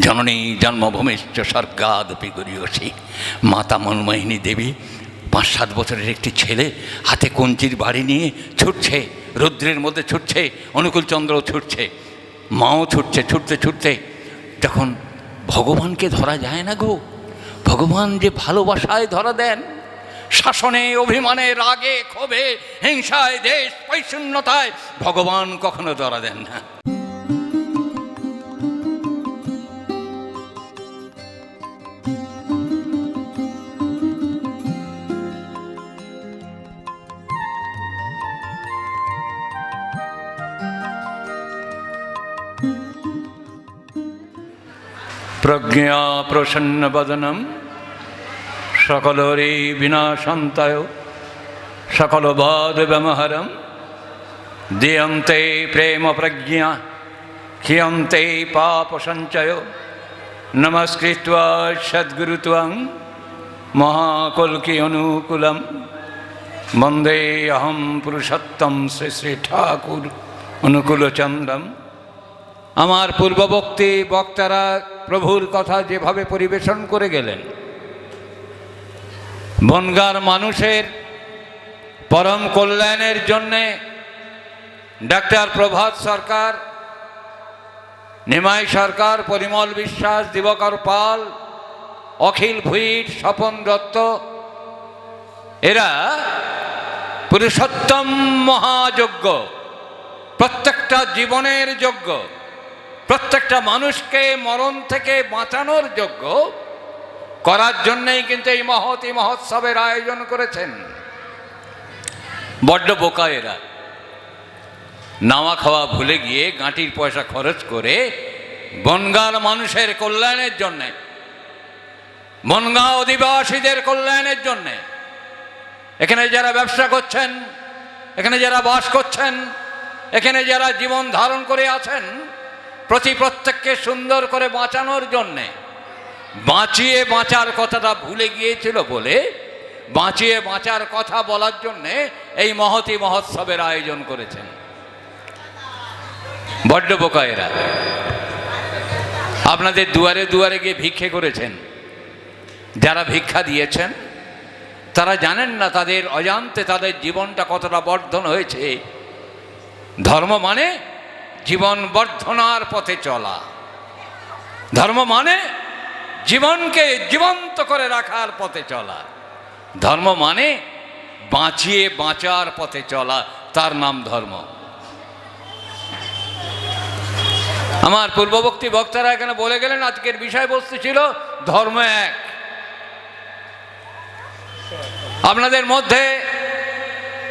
জননী জন্মভূমিশ্চ স্বর্গাদপি গরিয়সী মাতা মনমোহিনী দেবী। পাঁচ সাত বছরের একটি ছেলে, হাতে কঞ্চির বাড়ি নিয়ে ছুটছে, রৌদ্রের মধ্যে ছুটছে অনুকূল চন্দ্র ছুটছে, মাও ছুটছে, ছুটতে ছুটতে। তখন ভগবানকে ধরা যায় না গো, ভগবান যে ভালোবাসায় ধরা দেন, শাসনে, অভিমানে, রাগে, ক্ষোভে, হিংসায়, দেশ পৈশূন্যতায় ভগবান কখনো ধরা দেন না। প্রজ্ঞা প্রসন্ন বদনম। সকলরে বিনাশান্তায়। সকল বাদ ব্যমহরম দিয়ন্তে প্রেম প্রজ্ঞা, ক্ষিয়ন্তে পাপ সঞ্চয়। নমস্কৃত্বা সদ্গুরুত্বং মহাকল্কি অনুকূলম বন্দে অহম পুরুষোত্তম শ্রী শ্রী ঠাকুর অনুকূলচন্দ্রম। আমার পূর্ববর্তী বক্তারা প্রভুর কথা যেভাবে পরিবেশন করে গেলেন, বনগার মানুষের পরম কল্যাণের জন্যে ডাক্তার প্রভাত সরকার, নিমাই সরকার, পরিমল বিশ্বাস, দিবকর পাল, অখিল ভুইট স্বপন দত্ত, এরা পুরুষোত্তম মহাযজ্ঞ, প্রত্যেকটা জীবনের যোগ্য প্রত্যেকটা মানুষকে মরণ থেকে বাঁচানোর যোগ্য করার জন্যই কিন্তু এই মহতি মহোৎসবের আয়োজন করেছেন। বড্ড বোকা এরা। নাওয়া খাওয়া ভুলে গিয়ে গাঁটির পয়সা খরচ করে বনগাঁর মানুষের কল্যাণের জন্যে, বনগাঁ অধিবাসীদের কল্যাণের জন্যে, এখানে যারা ব্যবসা করছেন, এখানে যারা বাস করছেন, এখানে যারা জীবন ধারণ করে আছেন প্রতি প্রত্যেককে সুন্দর করে বাঁচানোর জন্যে। বাঁচিয়ে বাঁচার কথাটা ভুলে গিয়েছিল বলে, বাঁচিয়ে বাঁচার কথা বলার জন্যে এই মহতি মহোৎসবের আয়োজন করেছেন। বড্ড বোকা এরা। আপনাদের দুয়ারে দুয়ারে গিয়ে ভিক্ষে করেছেন। যারা ভিক্ষা দিয়েছেন, তারা জানেন না তাদের অজান্তে তাদের জীবনটা কতটা বর্ধন হয়েছে। ধর্ম মানে জীবন বর্ধনার পথে চলা। ধর্ম মানে জীবনকে জীবন্ত করে রাখার পথে চলা। ধর্ম মানে বাঁচিয়ে বাঁচার পথে চলা, তার নাম ধর্ম। আমার পূর্ববর্তী বক্তারা এখানে বলে গেলেন, আজকের বিষয়বস্তু ছিল ধর্ম এক। আপনাদের মধ্যে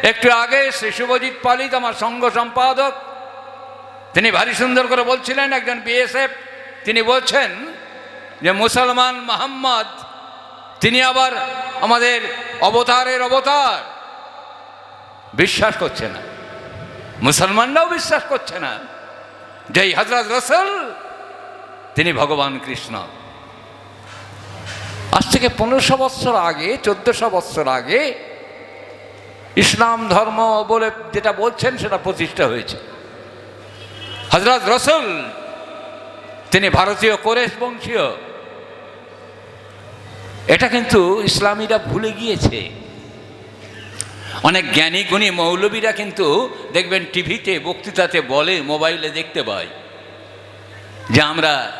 একটু আগে শ্রী শুভজিৎ পালিত, আমার সঙ্গ সম্পাদক তিনি ভারী সুন্দর করে বলছিলেন একজন বিএসএফ তিনি বলছেন যে মুসলমান মোহাম্মদ, তিনি আবার আমাদের অবতারের অবতার। বিশ্বাস করছে না। মুসলমানরাও বিশ্বাস করছে না। যে হজরত রসল, তিনি ভগবান কৃষ্ণ। আজ থেকে পনেরোশো বৎসর আগে, চোদ্দশো বৎসর আগে, ইসলাম ধর্ম বলে যেটা বলছেন, সেটা প্রতিষ্ঠা হয়েছে। হজরত রসুল, তিনি ভারতীয় কোরেশ বংশীয়। এটা কিন্তু ইসলামীরা ভুলে গিয়েছে। অনেক জ্ঞানী, গুণী মৌলবীরা কিন্তু দেখবেন টিভিতে, বক্তৃতাতে বলে, মোবাইলে দেখতে পাই যে আমরা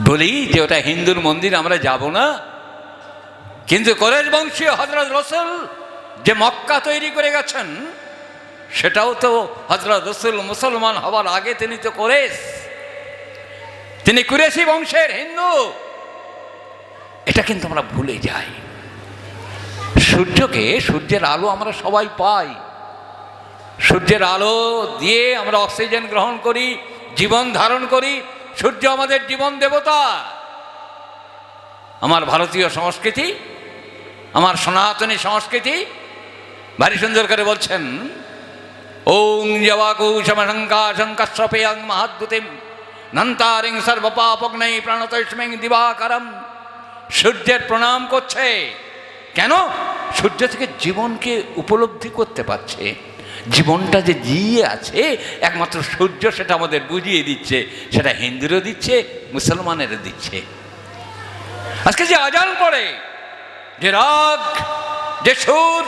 বলি যে ওটা হিন্দুর মন্দির, আমরা যাব না। কিন্তু কোরেশ বংশীয় হজরত রসুল যে মক্কা তৈরি করে গেছেন সেটাও তো হজরত রসুল মুসলমান হওয়ার আগে তিনি তো কোরেশ তিনি কুরেশি বংশের হিন্দু। এটা কিন্তু আমরা ভুলে যাই। সূর্যকে সূর্যের আলো আমরা সবাই পাই। সূর্যের আলো দিয়ে আমরা অক্সিজেন গ্রহণ করি, জীবন ধারণ করি, সূর্য আমাদের জীবন দেবতা। আমার ভারতীয় সংস্কৃতি, আমার সনাতনী সংস্কৃতি, ভারী সুন্দর করে বলছেন ওং জবাকু সমশঙ্কা শঙ্কস্বপেয়ং মহাদ্যুতিম নন্তারিং সর্বপাপগ্নৈ প্রাণতস্মিং দিবাকরম সূর্যের প্রণাম করছে কেন? সূর্য থেকে জীবনকে উপলব্ধি করতে পারছে। জীবনটা যে জিয়ে আছে, একমাত্র সূর্য সেটা আমাদের বুঝিয়ে দিচ্ছে, সেটা হিন্দুরও দিচ্ছে, মুসলমানেরও দিচ্ছে। আজকে যে আজান পড়ে, যে রাগ, যে সুর,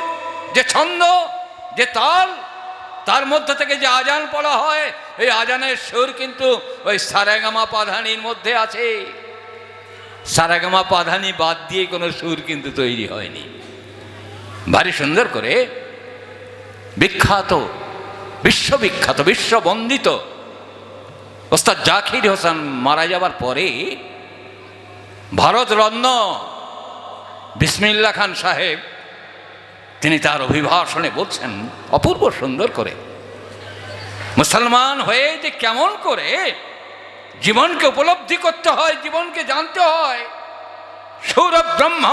যে ছন্দ, যে তাল তার মধ্যে থেকে যে আজান পড়া হয়, এই আজানের সুর কিন্তু ওই সারেগামা পাধানির মধ্যে আছে। সারেগামা পাধানি বাদ দিয়ে কোনো সুর কিন্তু তৈরি হয়নি। ভারী সুন্দর করে বিখ্যাত, বিশ্ববিখ্যাত, বিশ্ববন্দিত ওস্তাদ জাকির হোসেন মারা যাবার পরে ভারতরত্ন বিসমিল্লা খান সাহেব তিনি তার অভিভাষণে বলছেন, অপূর্ব সুন্দর করে। মুসলমান হয়ে যে কেমন করে জীবনকে উপলব্ধি করতে হয়, জীবনকে জানতে হয় সৌরভ ব্রহ্ম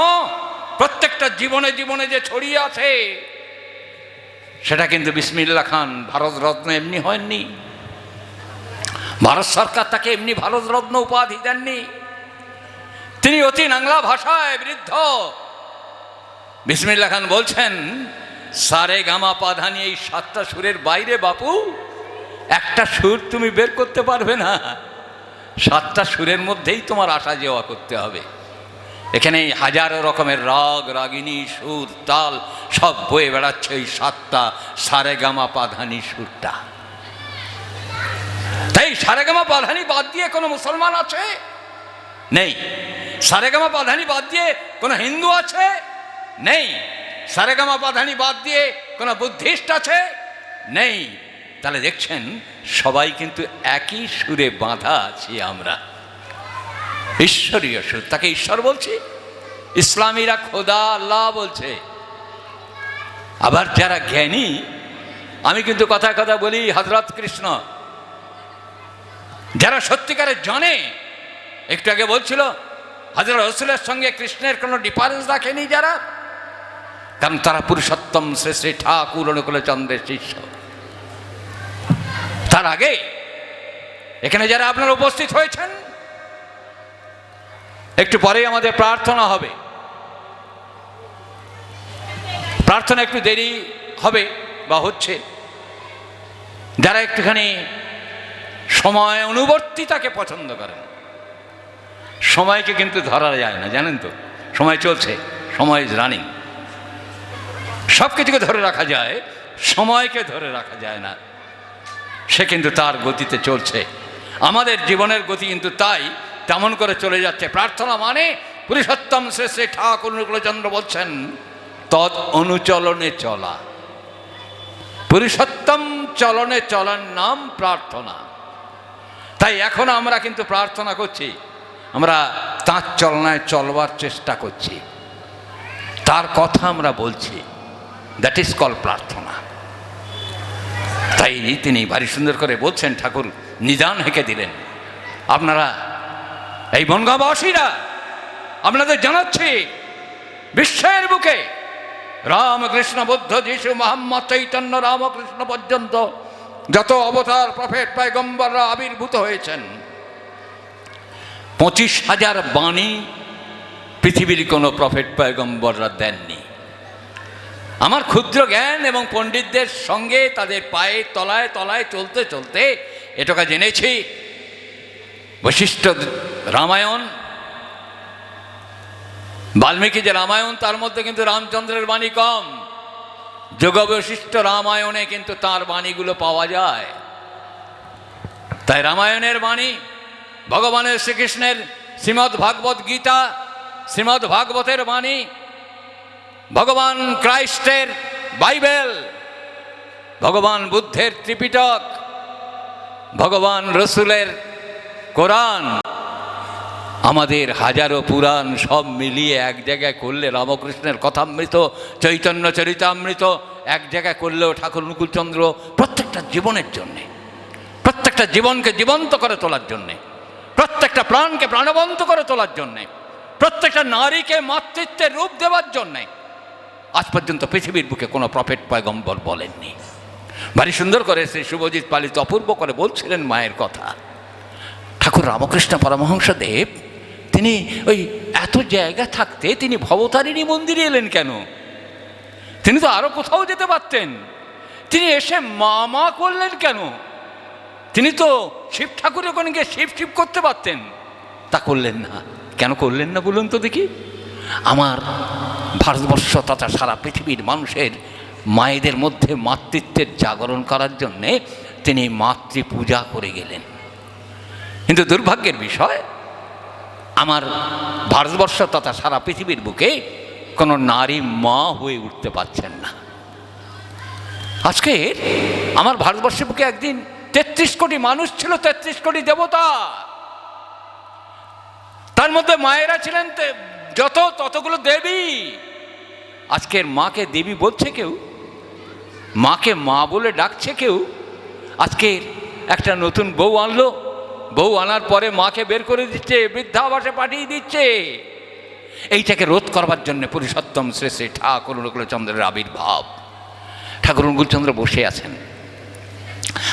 প্রত্যেকটা জীবনে জীবনে যে ছড়িয়ে আছে, সেটা কিন্তু বিসমিল্লা খান ভারতরত্ন এমনি হয়নি। ভারত সরকার তাকে এমনি ভারতরত্ন উপাধি দেননি। তিনি অতি বাংলা ভাষায় বৃদ্ধ বিসমিল্লা খান বলছেন, সারে গামা পাধানি এই সাতটা সুরের বাইরে বাপু, একটা সুর তুমি বের করতে পারবে না। সাতটা সুরের মধ্যেই তোমার আসা যাওয়া করতে হবে। এখানে হাজারো রকমের রাগ, রাগিনী, সুর, তাল, সব বয়ে বেড়াচ্ছে ওই সাতটা সারে গামা পাধানি সুরটা। তাই সারেগামা পাধানি বাদ দিয়ে কোনো মুসলমান আছে? নেই। সারেগামা পাধানি বাদ দিয়ে কোনো হিন্দু আছে? নেই। সারেগামা পাধানি বাদ দিয়ে কোনো বুদ্ধিস্ট আছে? নেই। তাহলে দেখছেন, সবাই কিন্তু একই সুরে বাঁধা আছি আমরা। ঈশ্বরীয় সুর, তাকে ঈশ্বর বলছি? ইসলামীরা খোদা আল্লাহ বলছে। আবার যারা জ্ঞানী, আমি কিন্তু কথা কথা বলি হজরত কৃষ্ণ। যারা সত্যিকারে জানে, একটু আগে বলছিল হাজর রসুলের সঙ্গে কৃষ্ণের কোনো ডিফারেন্স রাখেনি যারা? কারণ তারা পুরুষোত্তম শ্রী শ্রী ঠাকুর অনুকূল চন্দ্রের শিষ্য। তার আগে এখানে যারা আপনারা উপস্থিত হয়েছেন, একটু পরেই আমাদের প্রার্থনা হবে। প্রার্থনা একটু দেরি হবে বা হচ্ছে। যারা একটুখানি সময় অনুবর্তিতাকে পছন্দ করেন, সময়কে কিন্তু ধরা যায় না, জানেন তো? সময় চলছে, সময় ইজ রানিং সব কিছুকে ধরে রাখা যায়, সময়কে ধরে রাখা যায় না। সে কিন্তু তার গতিতে চলছে। আমাদের জীবনের গতি কিন্তু তাই, তেমন করে চলে যাচ্ছে। প্রার্থনা মানে পুরুষোত্তম শেষে ঠাকুর অনুকূলচন্দ্র বলছেন, তৎ অনুচলনে চলা। পুরুষোত্তম চলনে চলার নাম প্রার্থনা। তাই এখন আমরা কিন্তু প্রার্থনা করছি। আমরা তাঁর চলনায় চলবার চেষ্টা করছি। তার কথা আমরা বলছি। দ্যাট ইজ কল প্রার্থনা। তাই তিনি ভারী সুন্দর করে বলছেন, ঠাকুর, নিদান হেঁকে দিলেন। আপনারা, এই বনগাঁবাসীরা আপনাদের জানাচ্ছি, বিশ্বের বুকে রামকৃষ্ণ বুদ্ধ, যিশু মোহাম্মদ চৈতন্য রামকৃষ্ণ পর্যন্ত যত অবতার, প্রফেট, পায়গম্বররা আবির্ভূত হয়েছেন, পঁচিশ হাজার বাণী পৃথিবীর কোনো প্রফেট, পায়গম্বররা দেননি। আমার ক্ষুদ্র জ্ঞান এবং পণ্ডিতদের সঙ্গে তাদের পায়ে তলায় তলায় চলতে চলতে এটুকা জেনেছি। বৈশিষ্ট্য রামায়ণ, বাল্মীকি যে রামায়ণ, তার মধ্যে কিন্তু রামচন্দ্রের বাণী কম। যোগবৈশিষ্ট্য রামায়ণে কিন্তু তার বাণীগুলো পাওয়া যায়। তাই রামায়ণের বাণী, ভগবানের শ্রীকৃষ্ণের শ্রীমদ্ ভাগবত গীতা, শ্রীমদ্ ভাগবতের বাণী ভগবান ক্রাইস্টের বাইবেল, ভগবান বুদ্ধের ত্রিপিটক, ভগবান রসুলের কোরআন, আমাদের হাজারো পুরাণ সব মিলিয়ে এক জায়গায় করলে রামকৃষ্ণের কথামৃত, চৈতন্য চরিতামৃত এক জায়গায় করলেও ঠাকুর অনুকূলচন্দ্র প্রত্যেকটা জীবনের জন্যে, প্রত্যেকটা জীবনকে জীবন্ত করে তোলার জন্যে, প্রত্যেকটা প্রাণকে প্রাণবন্ত করে তোলার জন্যে, প্রত্যেকটা নারীকে মাতৃত্বের রূপ দেওয়ার জন্যে আজ পর্যন্ত পৃথিবীর বুকে কোনো প্রফেট পয়গম্বর বলেননি। ভারী সুন্দর করে শ্রী শুভজিৎ পালিত অপূর্ব করে বলছিলেন মায়ের কথা। ঠাকুর রামকৃষ্ণ পরমহংস দেব তিনি ওই এত জায়গা থাকতে তিনি ভবতারিণী মন্দিরে এলেন কেন? তিনি তো আরও কোথাও যেতে পারতেন। তিনি এসে মা মা করলেন কেন? তিনি তো শিব ঠাকুরের ওখানে গিয়ে শিব শিব করতে পারতেন। তা করলেন না। কেন করলেন না বলুন তো দেখি। আমার ভারতবর্ষ তথা সারা পৃথিবীর মানুষের মায়েদের মধ্যে মাতৃত্বের জাগরণ করার জন্যে তিনি মাতৃ পূজা করে গেলেন। কিন্তু দুর্ভাগ্যের বিষয়, আমার ভারতবর্ষ তথা সারা পৃথিবীর বুকে কোনো নারী মা হয়ে উঠতে পারছেন না। আজকে আমার ভারতবর্ষের বুকে একদিন তেত্রিশ কোটি মানুষ ছিল, তেত্রিশ কোটি দেবতা। তার মধ্যে মায়েরা ছিলেন যত, ততগুলো দেবী। আজকের মাকে দেবী বলছে কেউ, মাকে মা বলে ডাকছে কেউ, আজকের একটা নতুন বউ আনলো। বউ আনার পরে মাকে বের করে দিচ্ছে, বৃদ্ধাবাসে পাঠিয়ে দিচ্ছে। এইটাকে রোধ করবার জন্য পুরুষোত্তম শ্রী শ্রী ঠাকুর অনুকূলচন্দ্রের আবির্ভাব। ঠাকুর অনুকূলচন্দ্র বসে আছেন।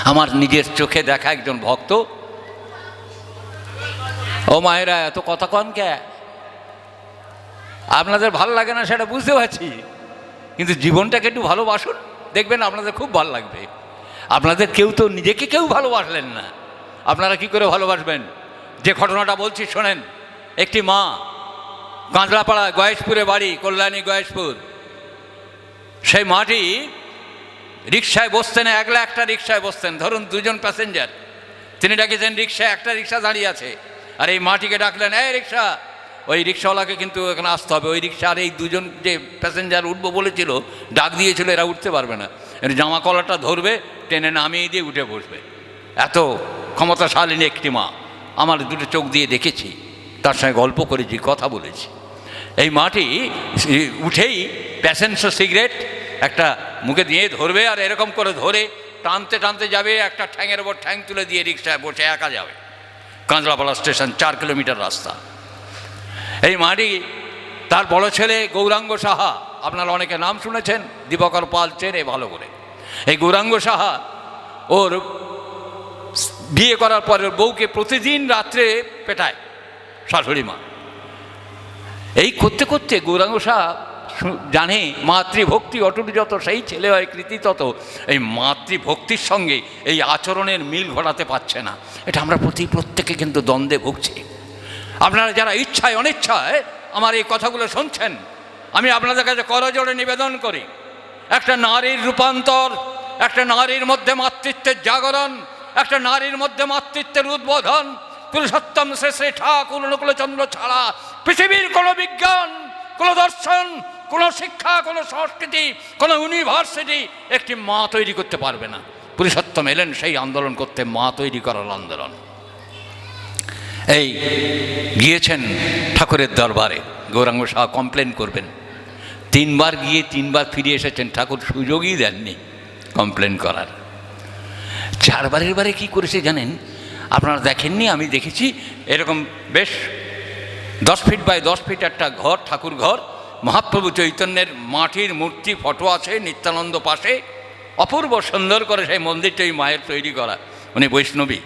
আমার নিজের চোখে দেখা একজন ভক্ত। ও মায়েরা, এত কথা কন কে? আপনাদের ভালো লাগে না সেটা বুঝতে পারছি। কিন্তু জীবনটাকে একটু ভালোবাসুন। দেখবেন আপনাদের খুব ভালো লাগবে। আপনাদের কেউ তো নিজেকে কেউ ভালোবাসলেন না। আপনারা কি করে ভালোবাসবেন? যে ঘটনাটা বলছি শোনেন। একটি মা কাঁচরাপাড়া গয়েশপুরে বাড়ি, কল্যাণী গয়েশপুর। সেই মাটি রিক্সায় বসতেন একলা একটা রিক্সায় বসতেন। ধরুন দুজন প্যাসেঞ্জার তিনি ডাকিয়েছেন রিক্সায় একটা রিক্সা দাঁড়িয়ে আছে। আর এই মাটিকে ডাকলেন, এই রিক্সা ওই রিক্সাওয়ালাকে কিন্তু এখানে আসতে হবে। ওই রিক্সা আর এই দুজন যে প্যাসেঞ্জার উঠবো বলেছিল, ডাক দিয়েছিল, এরা উঠতে পারবে না। এর জামা কলারটা ধরবে, টেনে নামিয়ে দিয়ে উঠে বসবে। এত ক্ষমতাশালিনী একটি মা। আমার দুটো চোখ দিয়ে দেখেছি, তার সঙ্গে গল্প করেছি, কথা বলেছি। এই মাটি উঠেই প্যাসেঞ্জার সিগারেট একটা মুখে দিয়ে ধরবে আর এরকম করে ধরে টানতে টানতে যাবে, একটা ঠ্যাঙের ওপর ঠ্যাং তুলে দিয়ে রিক্সায় বসে একা যাবে। কাঁচরাপাড়া স্টেশন, চার কিলোমিটার রাস্তা। এই মাটি, তার বড় ছেলে গৌরাঙ্গ সাহা, আপনারা অনেকে নাম শুনেছেন দিবাকর পাল চেনে ভালো করে। এই গৌরাঙ্গ সাহা, ওর বিয়ে করার পর বউকে প্রতিদিন রাত্রে পেটায় শাশুড়ি মা। এই করতে করতে গৌরাঙ্গ শু- জানে মাতৃভক্তি অটুট যত, সেই ছেলে হয় কৃতি তত। এই মাতৃভক্তির সঙ্গে এই আচরণের মিল ঘটাতে পারছে না। এটা আমরা প্রতি, প্রত্যেকে কিন্তু দ্বন্দ্বে ভুগছি। আপনারা যারা ইচ্ছায়, অনিচ্ছায় আমার এই কথাগুলো শুনছেন, আমি আপনাদের কাছে করজোড়ে নিবেদন করি। একটা নারীর রূপান্তর, একটা নারীর মধ্যে মাতৃত্বের জাগরণ, একটা নারীর মধ্যে মাতৃত্বের উদ্বোধন। পুরুষোত্তম শ্রী ঠাকুর অনুকূলচন্দ্র ছাড়া পৃথিবীর কোনো বিজ্ঞান, কোনো দর্শন, কোনো শিক্ষা, কোনো সংস্কৃতি, কোনো ইউনিভার্সিটি একটি মা তৈরি করতে পারবে না। পুরুষোত্তম এলেন, সেই আন্দোলন করতে মা তৈরি করার আন্দোলন। এই, গিয়েছেন ঠাকুরের দরবারে। গৌরাঙ্গ শাহ কমপ্লেন করবেন। তিনবার গিয়ে তিনবার ফিরে এসেছেন, ঠাকুর সুযোগই দেননি কমপ্লেন করার। চারবারের বারে কি করেছে জানেন? আপনারা দেখেননি, আমি দেখেছি, এরকম বেশ দশ ফিট বাই দশ ফিট একটা ঘর, ঠাকুর ঘর, মহাপ্রভু চৈতন্যের মাটির মূর্তি, ফটো আছে, নিত্যানন্দ পাশে, অপূর্ব সুন্দর করে সেই মন্দিরটা ওই মায়ের তৈরি করা। উনি বৈষ্ণবী।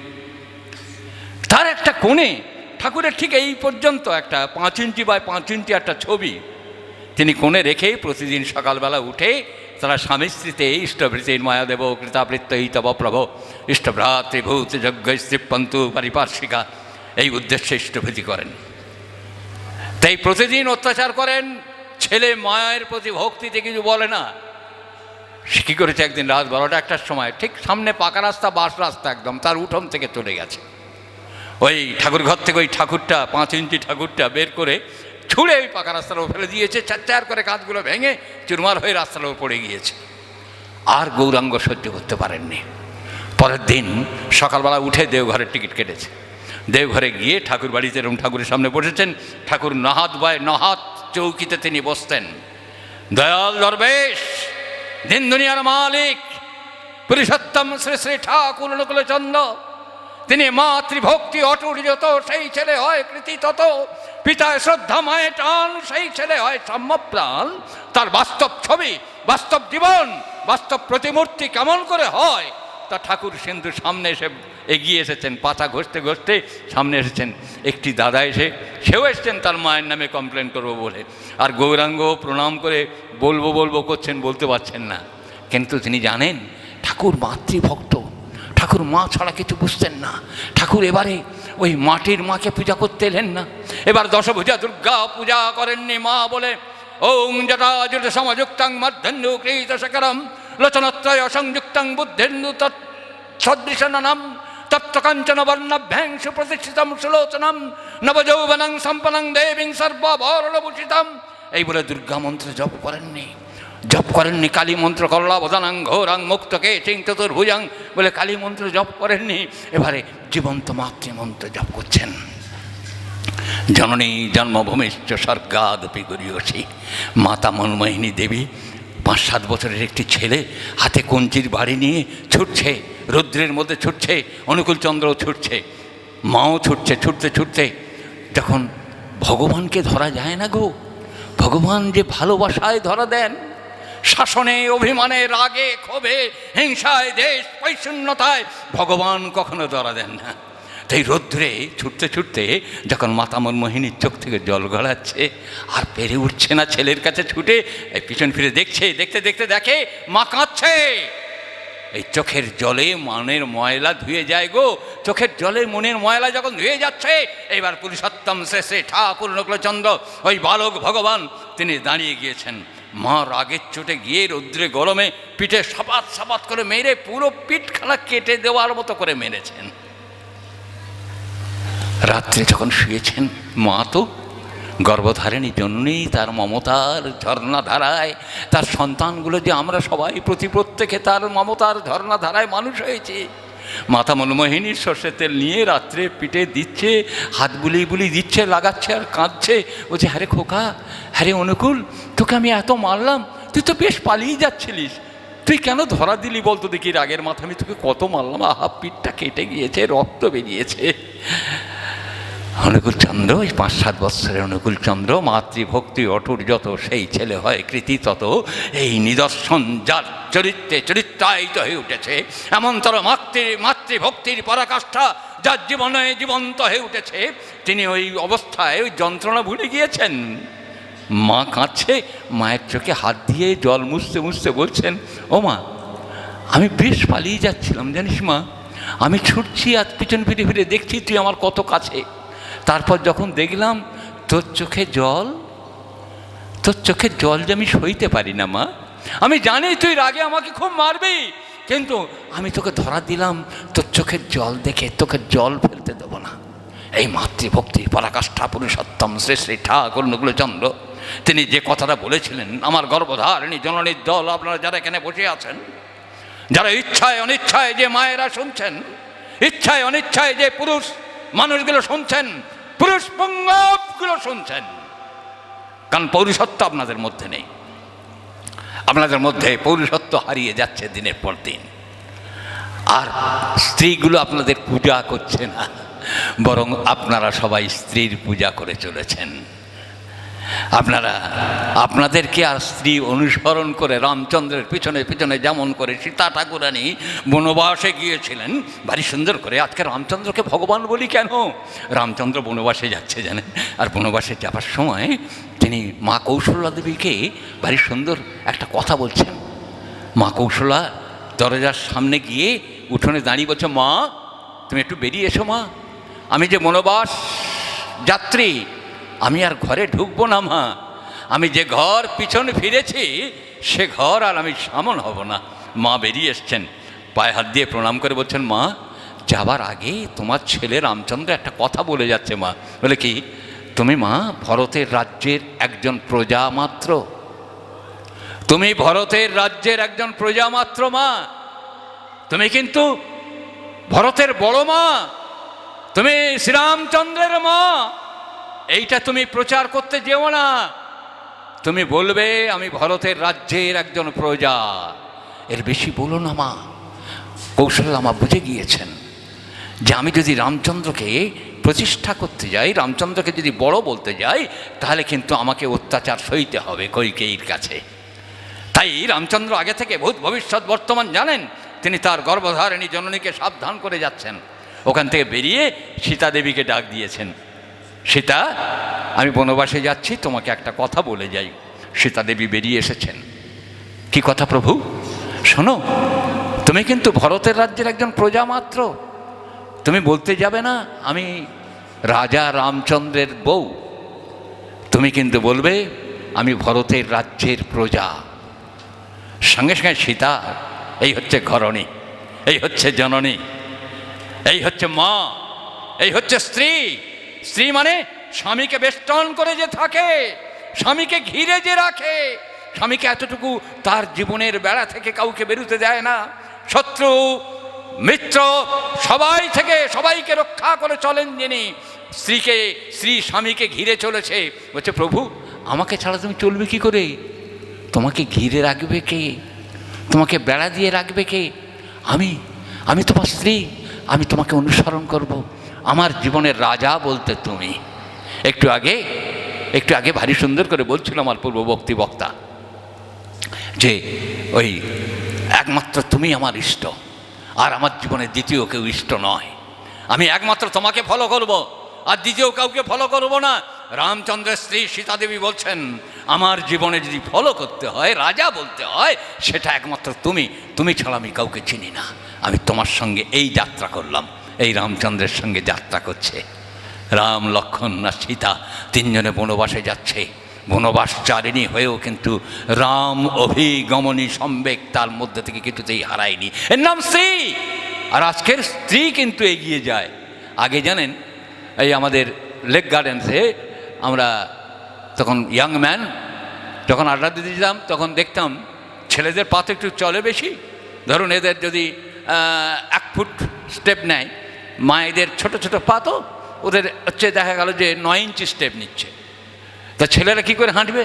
একটা কোণে, ঠাকুরের ঠিক এই পর্যন্ত একটা পাঁচ ইঞ্চি বাই পাঁচ ইঞ্চি একটা ছবি। তিনি কোণে রেখে প্রতিদিন সকালবেলা উঠে তারা স্বামী স্ত্রীতে ইষ্টভৃতির মায়াদেব কৃতাবৃত্ত তব প্রভ ইষ্টভ্রাতৃভূত যজ্ঞ স্ত্রীপন্তু পারিপার্শ্বিকা। এই উদ্দেশ্যে ইষ্টভৃতি করেন। তাই প্রতিদিন অত্যাচার করেন, ছেলে মায়ের প্রতি ভক্তিতে কিছু বলে না। সে কী করেছে একদিন রাত বারোটা একটার সময়, ঠিক সামনে পাকা রাস্তা বাস রাস্তা একদম, তার উঠোন থেকে চলে গেছে। ওই ঠাকুর ঘর থেকে ওই ঠাকুরটা, পাঁচ ইঞ্চি ঠাকুরটা বের করে ছুঁড়ে ওই পাকা রাস্তার ফেলে দিয়েছে, চার চার করে কাঁচগুলো ভেঙে চুরমার হয়ে রাস্তার উপর পড়ে গিয়েছে। আর গৌরাঙ্গ সহ্য করতে পারেননি। পরের দিন সকালবেলা উঠে দেওঘরের টিকিট কেটেছে। দেওঘরে গিয়ে ঠাকুর বাড়িতে এরকম ঠাকুরের সামনে বসেছেন। ঠাকুর নহাত বায় নহাত চৌকিতে তিনি বসতেন। দয়াল দরবেশ, দিন দুনিয়ার মালিক, পুরুষোত্তম শ্রী শ্রী ঠাকুর অনুকূলচন্দ্র। তিনি মাতৃভক্তি অটুট যত সেই ছেলে হয় কৃতি তত। পিতায় শ্রদ্ধা, মায়ের টান, সেই ছেলে হয় সাম্যপ্রাণ। তার বাস্তব ছবি, বাস্তব জীবন, বাস্তব প্রতিমূর্তি কেমন করে হয়? তা ঠাকুর সিন্ধু সামনে এসে এগিয়ে এসেছেন, পাতা ঘষতে ঘষতে সামনে এসেছেন। একটি দাদা এসে, সেও এসছেন, তার মায়ের নামে কমপ্লেন করব বলে। আর গৌরাঙ্গ প্রণাম করে বলব বলব, করছেন, বলতে পারছেন না। কিন্তু তিনি জানেন, ঠাকুর মাতৃভক্ত ঠাকুর মা ছাড়া কিছু বুঝতেন না। ঠাকুর এবারে ওই মাটির মাকে পূজা করতে এলেন না। এবার দশভূজা দুর্গা পূজা করেননি মা বলে ওং জটাজুট সমযুক্তাং মধ্যেন্দু কৃত শকরম, লোচনত্রয় সংযুক্তাং বুদ্ধেন্দু তৎ সদৃশনম তত্র কাঞ্চন বর্ণভ্যাং সুপ্রতিষ্ঠিতম সুলোচনম, নবযৌবনং সম্পন্নং দেবীং সর্ববর্ণভূষিতম এই বলে দুর্গা মন্ত্র জপ করেননি। জপ করেননি কালী মন্ত্র করলাবদানাং ঘোরাং মুক্তকে চিং চতুর্ভুজাং বলে কালী মন্ত্র জপ করেননি। এবারে জীবন্ত মাতৃমন্ত্র জপ করছেন। জননী জন্মভূমিশ্চ স্বর্গাদপি গরিয়সী। মাতা মনমোহিনী দেবী, পাঁচ সাত বছরের একটি ছেলে, হাতে কঞ্চির বাড়ি নিয়ে ছুটছে, রৌদ্রের মধ্যে ছুটছে অনুকূলচন্দ্র ছুটছে, মাও ছুটছে, ছুটতে ছুটতে। যখন ভগবানকে ধরা যায় না গো, ভগবান যে ভালোবাসায় ধরা দেন শাসনে, অভিমানে, রাগে, ক্ষোভে, হিংসায়, দেশ পৈশূন্যতায় ভগবান কখনো ধরা দেন না। তাই রৌদ্রে ছুটতে ছুটতে যখন মাতা মনমোহিনীর চোখ থেকে জল গড়াচ্ছে, আর পেরে উঠছে না ছেলের কাছে ছুটে, এই পিছন ফিরে দেখছে, দেখতে দেখতে দেখে, মা কাঁদছে। এই চোখের জলে মনের ময়লা ধুয়ে যায় গো। চোখের জলে মনের ময়লা যখন ধুয়ে যাচ্ছে এবার পুরুষোত্তম শেষে ঠাকুর নকলচন্দ্র, ওই বালক ভগবান, তিনি দাঁড়িয়ে গিয়েছেন। মা রাগের চোটে গিয়ে রৌদ্রে গরমে পিঠে সাপাত সাপাত করে মেরে পুরো পিঠখানা কেটে দেওয়ার মতো করে মেরেছেন। রাত্রে যখন শুয়েছেন মা তো গর্ভধারিণী জন্যই তার মমতার ঝর্ণা ধারায়, তার সন্তানগুলো যে আমরা সবাই প্রতি প্রত্যেকে তার মমতার ঝর্ণা ধারায় মানুষ হয়েছে। মাতা মনমোহিনীর সর্ষের তেল নিয়ে রাত্রে পিঠে দিচ্ছে, হাত বুলিয়ে বুলিয়ে দিচ্ছে, লাগাচ্ছে আর কাঁদছে। বলছে হ্যারে খোকা হ্যারে অনুকূল, তোকে আমি এত মারলাম, তুই তো বেশ পালিয়ে যাচ্ছিলিস। তুই কেন ধরা দিলি বলতো দেখি, রাগের মাথা আমি তোকে কত মারলাম? আহা, পিঠটা কেটে গিয়েছে, রক্ত বেরিয়েছে। অনুকূল চন্দ্র ওই পাঁচ সাত বৎসরের অনুকূল চন্দ্র, মাতৃভক্তি অটুট যত সেই ছেলে হয়, কৃতি তত এই নিদর্শন যার চরিত্রে চরিত্রায়িত হয়ে উঠেছে। এমনতর মাতৃ, মাতৃভক্তির পরাকাষ্ঠা যার জীবনে জীবন্ত হয়ে উঠেছে। তিনি ওই অবস্থায় ওই যন্ত্রণা ভুলে গিয়েছেন। মা কাঁদছে, মায়ের চোখে হাত দিয়ে জল মুছতে মুছতে বলছেন, ও মা, আমি বেশ পালিয়ে যাচ্ছিলাম, জানিস মা, আমি ছুটছি আর পিছন ফিরে ফিরে দেখছি তুই আমার কত কাছে। তারপর যখন দেখলাম, তোর চোখে জল? তোর চোখে জল যে আমি সইতে পারি না, মা। আমি জানি তুই রাগে আমাকে খুব মারবি, কিন্তু আমি তোকে ধরা দিলাম, তোর চোখের জল দেখে তোকে জল ফেলতে দেবো না। এই মাতৃভক্তি পরাকাষ্ঠা পুরুষোত্তম শ্রী শ্রী ঠাকুর চন্দ্র তিনি যে কথাটা বলেছিলেন, আমার গর্ভধারিণী জননীর দল, আপনারা যারা এখানে বসে আছেন, যারা ইচ্ছায় অনিচ্ছায় যে মায়েরা শুনছেন, ইচ্ছায় অনিচ্ছায় যে পুরুষ মানুষগুলো শুনছেন, পুরুষ শুনছেন। কারণ পৌরুষত্ব আপনাদের মধ্যে নেই। আপনাদের মধ্যে পৌরুষত্ব হারিয়ে যাচ্ছে দিনের পর দিন। আর স্ত্রীগুলো আপনাদের পূজা করছে না, বরং আপনারা সবাই স্ত্রীর পূজা করে চলেছেন। আপনারা, আপনাদেরকে আর স্ত্রী অনুসরণ করে রামচন্দ্রের পিছনে পিছনে যেমন করে সীতা ঠাকুরানী বনবাসে গিয়েছিলেন, ভারী সুন্দর করে আজকে রামচন্দ্রকে ভগবান বলি কেন? রামচন্দ্র বনবাসে যাচ্ছে জানেন, আর বনবাসে যাবার সময় তিনি মা কৌশল্যা দেবীকে ভারী সুন্দর একটা কথা বলছেন। মা কৌশলা দরজার সামনে গিয়ে উঠোনে দাঁড়িয়ে বলছে, মা, তুমি একটু বেরিয়ে এসো মা। আমি যে বনবাস যাত্রী আমি আর ঘরে ঢুকবো না, মা। আমি যে ঘর পিছনে ফিরেছি, সে ঘর আর আমি সামন হব না। মা বেরিয়ে এসছেন। পায়ে হাত দিয়ে প্রণাম করে বলছেন, মা, যাবার আগে তোমার ছেলে রামচন্দ্র একটা কথা বলে যাচ্ছে, মা। বলে কি, তুমি মা, ভরতের রাজ্যের একজন প্রজা মাত্র তুমি ভরতের রাজ্যের একজন প্রজা মাত্র মা। তুমি কিন্তু ভরতের বড় মা। তুমি শ্রীরামচন্দ্রের মা। এইটা তুমি প্রচার করতে যেও না। তুমি বলবে, আমি ভরতের রাজ্যের একজন প্রজা এর বেশি বলো না মা। কৌশল্যামা বুঝে গিয়েছেন যে আমি যদি রামচন্দ্রকে প্রতিষ্ঠা করতে যাই, রামচন্দ্রকে যদি বড় বলতে যাই, তাহলে কিন্তু আমাকে অত্যাচার সইতে হবে কৈকেয়ীর কাছে। তাই রামচন্দ্র আগে থেকে ভূত ভবিষ্যৎ বর্তমান জানেন। তিনি তার গর্ভধারিণী জননীকে সাবধান করে যাচ্ছেন। ওখান থেকে বেরিয়ে সীতা দেবীকে ডাক দিয়েছেন। সীতা আমি বনবাসে যাচ্ছি, তোমাকে একটা কথা বলে যাই। সীতা দেবী বেরিয়ে এসেছেন। কি কথা প্রভু? শোনো, তুমি কিন্তু ভরতের রাজ্যের একজন প্রজা মাত্র তুমি বলতে যাবে না, আমি রাজা রামচন্দ্রের বউ। তুমি কিন্তু বলবে, আমি ভরতের রাজ্যের প্রজা। সঙ্গে সঙ্গে সীতা, এই হচ্ছে ঘরণী, এই হচ্ছে জননী, এই হচ্ছে মা, এই হচ্ছে স্ত্রী। স্ত্রী মানে স্বামীকে বেষ্টন করে যে থাকে, স্বামীকে ঘিরে যে রাখে, স্বামীকে এতটুকু তার জীবনের বেড়া থেকে কাউকে বেরোতে দেয় না। শত্রু, মিত্র, সবাই থেকে সবাইকে রক্ষা করে চলেন যিনি। স্ত্রীকে, স্ত্রী স্বামীকে ঘিরে চলেছে। বলছে, প্রভু, আমাকে ছাড়া তুমি চলবে কি করে? তোমাকে ঘিরে রাখবে কে? তোমাকে বেড়া দিয়ে রাখবে কে? আমি আমি তোমার স্ত্রী, আমি তোমাকে অনুসরণ করব। আমার জীবনের রাজা বলতে তুমি। একটু আগে একটু আগে ভারী সুন্দর করে বলছিল আমার পূর্ববর্তী বক্তা যে, ওই, একমাত্র তুমি আমার ইষ্ট, আর আমার জীবনে দ্বিতীয় কেউ ইষ্ট নয়। আমি একমাত্র তোমাকে ফলো করব, আর দ্বিতীয় কাউকে ফলো করব না। রামচন্দ্রের স্ত্রী সীতাদেবী বলছেন, আমার জীবনে যদি ফলো করতে হয়, রাজা বলতে হয়, সেটা একমাত্র তুমি। তুমি ছাড়া আমি কাউকে চিনি না। আমি তোমার সঙ্গে এই যাত্রা করলাম। এই রামচন্দ্রের সঙ্গে যাত্রা করছে। রাম, লক্ষণ আর সীতা তিনজনে বনবাসে যাচ্ছে। বনবাসচারিণী হয়েও কিন্তু রাম অভিগমনী সম্বেক তার মধ্যে থেকে কিছুতেই হারায়নি। এর নাম স্ত্রী! আর আজকের স্ত্রী কিন্তু এগিয়ে যায়। আগে জানেন, এই আমাদের লেক গার্ডেন্সে আমরা তখন ইয়াং ম্যান, যখন আড্ডা দিতে যেতাম, তখন দেখতাম ছেলেদের পা তো একটু চলে বেশি। ধরুন এদের যদি এক ফুট স্টেপ নেয় মায়েদের ছোট ছোট পা তো ওদের হচ্ছে দেখা গেল যে নয় ইঞ্চি স্টেপ নিচ্ছে। তা ছেলেরা কি করে হাঁটবে?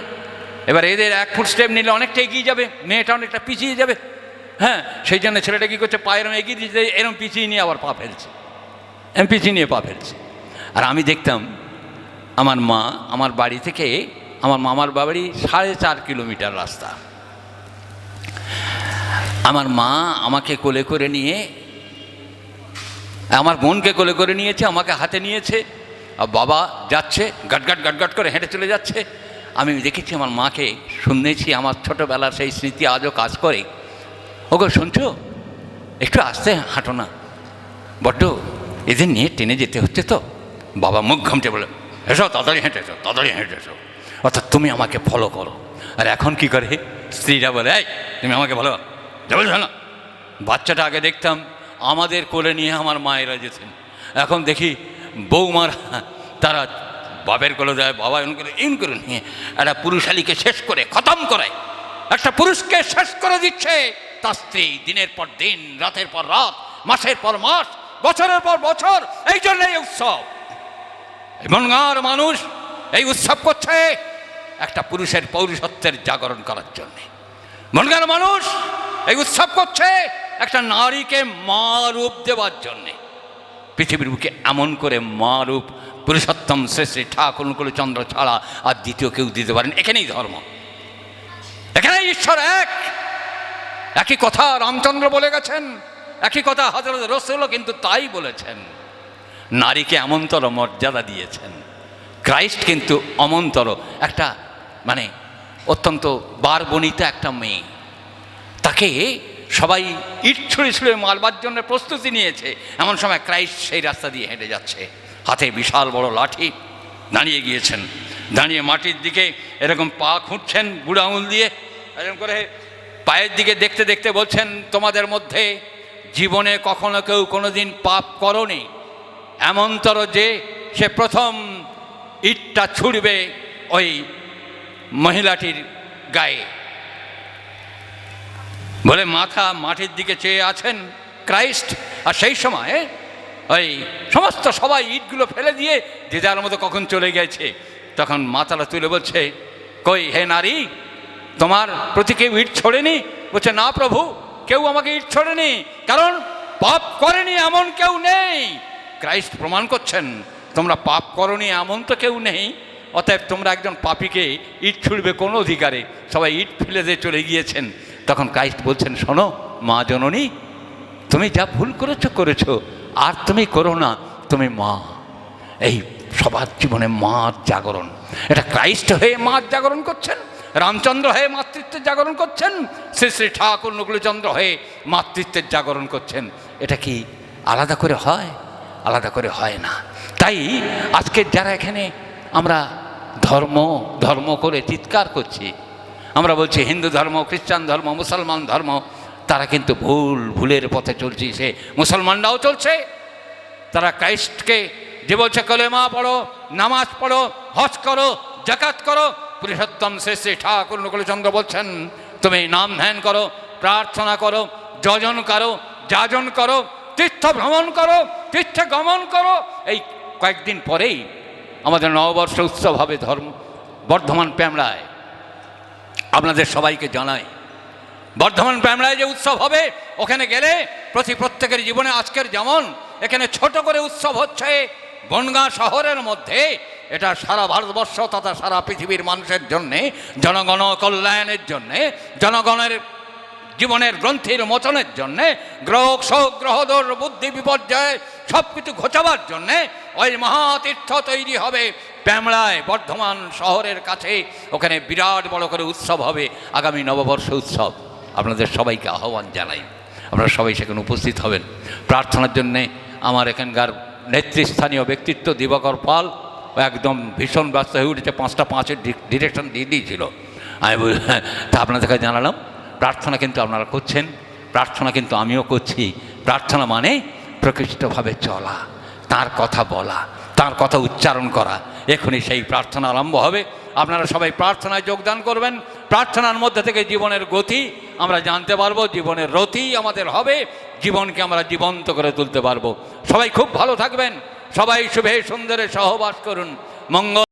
এবার এদের এক ফুট স্টেপ নিলে অনেকটা এগিয়ে যাবে, মেয়েটা অনেকটা পিছিয়ে যাবে। হ্যাঁ সেই জন্য ছেলেটা কী করছে, পায়ের এগিয়ে দিচ্ছে এরকম পিছিয়ে নিয়ে আবার পা ফেলছে। এরম পিছিয়ে নিয়ে পা ফেলছে। আর আমি দেখতাম, আমার মা আমার বাড়ি থেকে, আমার মামার বাড়ি সাড়ে চার কিলোমিটার রাস্তা। আমার মা আমাকে কোলে করে নিয়ে আমার বোনকে কোলে করে নিয়েছে, আমাকে হাতে নিয়েছে, আর বাবা যাচ্ছে, গাটগাট গাটগাট করে হেঁটে চলে যাচ্ছে। আমি দেখেছি আমার মাকে, শুনেছি আমার ছোটোবেলার সেই স্মৃতি আজও কাজ করে। ওগো, শুনছো? একটু আস্তে হাঁটো না। বড্ড, এদের নিয়ে টেনে যেতে হচ্ছে তো। বাবা মুখ ঘামটে বলে, এসো, তাড়াতাড়ি হেঁটেছো তাড়াতাড়ি হেঁটে এসো। অর্থাৎ তুমি আমাকে ফলো করো। আর এখন কি করে? স্ত্রীরা বলে, এই, তুমি আমাকে ভালো যাব না? বাচ্চাটা আগে দেখতাম আমাদের কোলে নিয়ে আমার মায়েরা যেতেন। এখন দেখি বৌমার তারা বাপের কোলে দেয় বাবা এমন করে ইন করে নিয়ে একটা পুরুষালীকে শেষ করে, খতম করে। একটা পুরুষকে শেষ করে দিচ্ছে। তার স্ত্রী দিনের পর দিন, রাতের পর রাত, মাসের পর মাস, বছরের পর বছর, এই জন্য এই উৎসব। এই মনগাঁর মানুষ এই উৎসব করছে একটা পুরুষের পৌরুষত্বের জাগরণ করার জন্যে। মনগাঁর মানুষ এই উৎসব করছে একটা নারীকে মা রূপ দেওয়ার জন্যে। পৃথিবীর বুকে এমন করে মা রূপ পুরুষোত্তম শ্রী শ্রী ঠাকুর চন্দ্র ছাড়া আর দ্বিতীয় কেউ দিতে পারেন। এখানেই ধর্ম। এখানে ঈশ্বর এক। একই কথা রামচন্দ্র বলে গেছেন, একই কথা হজরত রসুলও কিন্তু তাই বলেছেন। নারীকে এমনতর মর্যাদা দিয়েছেন। ক্রাইস্ট কিন্তু অমন্তর একটা মানে অত্যন্ত বারবনিতা একটা মেয়ে। তাকে সবাই ইট ছুঁড়ে ছুঁড়ে মারবার জন্য প্রস্তুতি নিয়েছে। এমন সময় ক্রাইস্ট সেই রাস্তা দিয়ে হেঁটে যাচ্ছে। হাতে বিশাল বড় লাঠি দাঁড়িয়ে গিয়েছেন। দাঁড়িয়ে মাটির দিকে এরকম পা খুঁটছেন বুড়ো আঙুল দিয়ে। এরকম করে পায়ের দিকে দেখতে দেখতে বলছেন, তোমাদের মধ্যে জীবনে কখনো কেউ কোনো দিন পাপ করনি। এমনতর যে সে প্রথম ইটটা ছুড়বে ওই মহিলাটির গায়ে। বলে, মাথা মাটির দিকে চেয়ে আছেন ক্রাইস্ট? আর সেই সময় ওই সমস্ত সবাই ইটগুলো ফেলে দিয়ে যে যার মতো কখন চলে গেছে, তখন মাথাটা তুলে বলছে, কই হে নারী, তোমার প্রতি কেউ ইট ছোড়েনি? বলছে, না প্রভু, কেউ আমাকে ইট ছোড়েনি, কারণ পাপ করেনি এমন কেউ নেই। ক্রাইস্ট প্রমাণ করছেন, তোমরা পাপ করনি এমন তো কেউ নেই, অতএব তোমরা একজন পাপীকে ইট ছুড়বে কোনো অধিকারে। সবাই ইট ফেলে দিয়ে চলে গিয়েছেন। তখন ক্রাইস্ট বলছেন, শোনো, মা জননী, তুমি যা ভুল করেছ করেছ, আর তুমি করো না, তুমি মা। এই সবার জীবনে মার জাগরণ। এটা ক্রাইস্ট হয়ে মার জাগরণ করছেন, রামচন্দ্র হয়ে মাতৃত্বের জাগরণ করছেন, শ্রী শ্রী ঠাকুর নকুলচন্দ্র হয়ে মাতৃত্বের জাগরণ করছেন। এটা কি আলাদা করে হয়? আলাদা করে হয় না। তাই আজকে যারা এখানে আমরা ধর্ম ধর্ম করে চিৎকার করছি আমরা বলছি হিন্দু ধর্ম, খ্রিস্টান ধর্ম, মুসলমান ধর্ম, তারা কিন্তু ভুল, ভুলের পথে চলছে, সে মুসলমানরাও চলছে। তারা ক্রাইস্টকে যে বলছে, কলেমা পড়ো, নামাজ পড়ো, হজ করো জাকাত করো, পুরুষোত্তম শ্রী শ্রী ঠাকুর নকুলচন্দ্র বলছেন, তুমি নাম ধ্যান করো, প্রার্থনা করো, যজন করো, যাজন করো, তীর্থ ভ্রমণ করো, তীর্থে গমন করো। এই কয়েকদিন পরেই আমাদের নববর্ষ উৎসব হবে ধর্ম, বর্ধমান প্যামড়ায় আপনাদের সবাইকে জানাই। বর্ধমান প্যামরায় যে উৎসব হবে, ওখানে গেলে প্রতি প্রত্যেকের জীবনে আজকের যেমন, এখানে ছোট করে উৎসব হচ্ছে বনগাঁ শহরের মধ্যে। এটা সারা ভারতবর্ষ তথা সারা পৃথিবীর মানুষের জন্যে, জনগণ কল্যাণের জন্যে, জনগণের জীবনের গ্রন্থির মোচনের জন্যে, গ্রহ গ্রহদোর বুদ্ধি বিপর্যয় সব কিছু ঘোচাবার জন্যে ওই মহাতীর্থ তৈরি হবে প্যামড়ায় বর্ধমান শহরের কাছে। ওখানে বিরাট বড় করে উৎসব হবে, আগামী নববর্ষ উৎসব। আপনাদের সবাইকে আহ্বান জানাই। আপনারা সবাই সেখানে উপস্থিত হবেন। প্রার্থনার জন্যে আমার এখানকার নেতৃস্থানীয় ব্যক্তিত্ব দিবাকর পাল একদম ভীষণ ব্যস্ত হয়ে উঠেছে, পাঁচটা পাঁচের ডিরেকশন দিয়ে দিয়েছিল। আমি বল- তা আপনাদেরকে জানালাম। প্রার্থনা কিন্তু আপনারা করছেন, প্রার্থনা কিন্তু আমিও করছি। প্রার্থনা মানে প্রকৃষ্টভাবে চলা, তার কথা বলা, তার কথা উচ্চারণ করা। এখনই সেই প্রার্থনা আরম্ভ হবে। আপনারা সবাই প্রার্থনায় যোগদান করবেন। প্রার্থনার মধ্যে থেকে জীবনের গতি আমরা জানতে পারব, জীবনের রতি আমাদের হবে, জীবনকে আমরা জীবন্ত করে তুলতে পারব। সবাই খুব ভালো থাকবেন। সবাই শুভে সুন্দরে সহবাস করুন। মঙ্গল